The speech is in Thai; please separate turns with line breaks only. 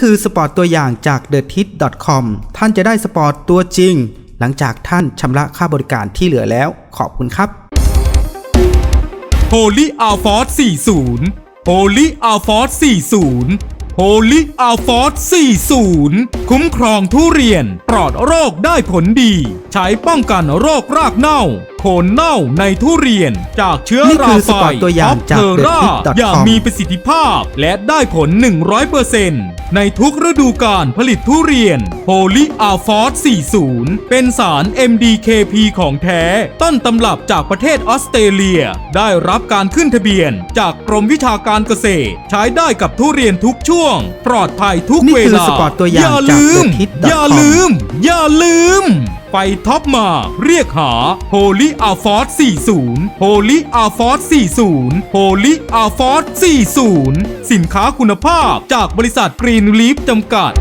คือสปอร์ตตัวอย่างจาก t h e t i t c o m ท่านจะได้สปอร์ตตัวจริง หลังจากท่านชำระค่าบริการที่เหลือแล้ว ขอบคุณครับ
โ o ลีอาฟอร์40โ o ลีอาฟอร์40โ o ลีอาฟอร์40 คุ้มครองทุเรียนปลอดโรคได้ผลดี ใช้ป้องกันโรครากเน่าโคนเน่าในทุเรียน จากเชื้อ
นี่
รา
คือ
ไฟ
สปอร์ตตัวอย่าง
ท็อป
จาก
เทอร่า
TheTip.com
อย่างมีประสิทธิภาพ และได้ผล 100%ในทุกฤดูกาลผลิตทุเรียนโ o ลีอาฟอร์40 เป็นสาร MDKP ของแท้ ต้นตำรับจากประเทศออสเตรเลีย ได้รับการขึ้นทะเบียน จากกรมวิชาการเกษตร ใช้ได้กับทุเรียนทุกช่วง ปลอดภัยทุก
นี่
เว
คือ
ลา
สปอร์ตตัวอย่าง
อย่า
จาก
ลืม
TheTip.com
อย่าลืม อย่าลืมไปท็อปมา เรียกหา Holy a f o r 40 Holy a f o r 40 Holy a f o r 40 สินค้าคุณภาพจากบริษัทกรีนลีฟจำกัด